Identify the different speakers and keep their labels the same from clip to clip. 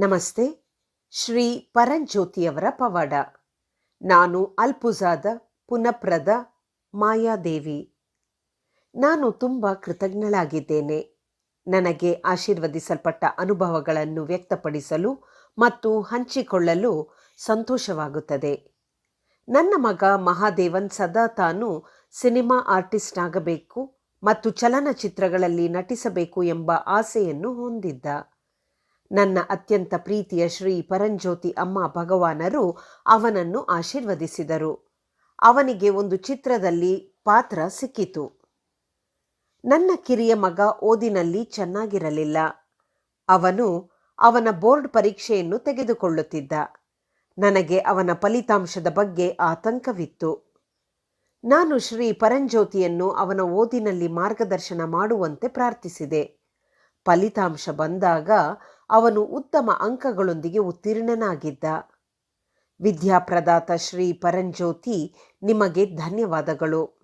Speaker 1: ನಮಸ್ತೆ, ಶ್ರೀ ಪರಂಜ್ಯೋತಿಯವರ ಪವಾಡ. ನಾನು ಅಲ್ಪುಜಾದ ಪುನಪ್ರದ ಮಾಯಾದೇವಿ. ನಾನು ತುಂಬ ಕೃತಜ್ಞಳಾಗಿದ್ದೇನೆ. ನನಗೆ ಆಶೀರ್ವದಿಸಲ್ಪಟ್ಟ ಅನುಭವಗಳನ್ನು ವ್ಯಕ್ತಪಡಿಸಲು ಮತ್ತು ಹಂಚಿಕೊಳ್ಳಲು ಸಂತೋಷವಾಗುತ್ತದೆ. ನನ್ನ ಮಗ ಮಹಾದೇವನ್ ಸದಾ ತಾನು ಸಿನಿಮಾ ಆರ್ಟಿಸ್ಟ್ ಆಗಬೇಕು ಮತ್ತು ಚಲನಚಿತ್ರಗಳಲ್ಲಿ ನಟಿಸಬೇಕು ಎಂಬ ಆಸೆಯನ್ನು ಹೊಂದಿದ್ದ. ನನ್ನ ಅತ್ಯಂತ ಪ್ರೀತಿಯ ಶ್ರೀ ಪರಂಜ್ಯೋತಿ ಅಮ್ಮ ಭಗವಾನರು ಅವನನ್ನು ಆಶೀರ್ವದಿಸಿದರು. ಅವನಿಗೆ ಒಂದು ಚಿತ್ರದಲ್ಲಿ ಪಾತ್ರ ಸಿಕ್ಕಿತು. ನನ್ನ ಕಿರಿಯ ಮಗ ಓದಿನಲ್ಲಿ ಚೆನ್ನಾಗಿರಲಿಲ್ಲ. ಅವನು ಅವನ ಬೋರ್ಡ್ ಪರೀಕ್ಷೆಯನ್ನು ತೆಗೆದುಕೊಳ್ಳುತ್ತಿದ್ದ. ನನಗೆ ಅವನ ಫಲಿತಾಂಶದ ಬಗ್ಗೆ ಆತಂಕವಿತ್ತು. ನಾನು ಶ್ರೀ ಪರಂಜ್ಯೋತಿಯನ್ನು ಅವನ ಓದಿನಲ್ಲಿ ಮಾರ್ಗದರ್ಶನ ಮಾಡುವಂತೆ ಪ್ರಾರ್ಥಿಸಿದೆ. ಫಲಿತಾಂಶ ಬಂದಾಗ ಅವನು ಉತ್ತಮ ಅಂಕಗಳೊಂದಿಗೆ ಉತ್ತೀರ್ಣನಾಗಿದ್ದ. ವಿದ್ಯಾಪ್ರದಾತ ಶ್ರೀ ಪರಂಜ್ಯೋತಿ, ನಿಮಗೆ ಧನ್ಯವಾದಗಳು.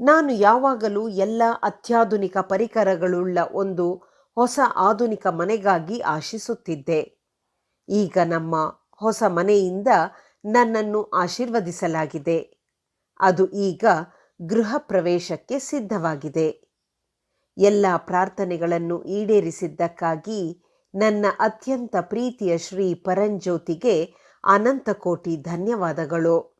Speaker 1: ನಾನು ಯಾವಾಗಲೂ ಎಲ್ಲ ಅತ್ಯಾಧುನಿಕ ಪರಿಕರಗಳುಳ್ಳ ಒಂದು ಹೊಸ ಆಧುನಿಕ ಮನೆಗಾಗಿ ಆಶಿಸುತ್ತಿದ್ದೆ. ಈಗ ನಮ್ಮ ಹೊಸ ಮನೆಯಿಂದ ನನ್ನನ್ನು ಆಶೀರ್ವದಿಸಲಾಗಿದೆ. ಅದು ಈಗ ಗೃಹ ಪ್ರವೇಶಕ್ಕೆ ಸಿದ್ಧವಾಗಿದೆ. ಎಲ್ಲ ಪ್ರಾರ್ಥನೆಗಳನ್ನು ಈಡೇರಿಸಿದ್ದಕ್ಕಾಗಿ ನನ್ನ ಅತ್ಯಂತ ಪ್ರೀತಿಯ ಶ್ರೀ ಪರಂಜ್ಯೋತಿಗೆ ಅನಂತ ಕೋಟಿ ಧನ್ಯವಾದಗಳು.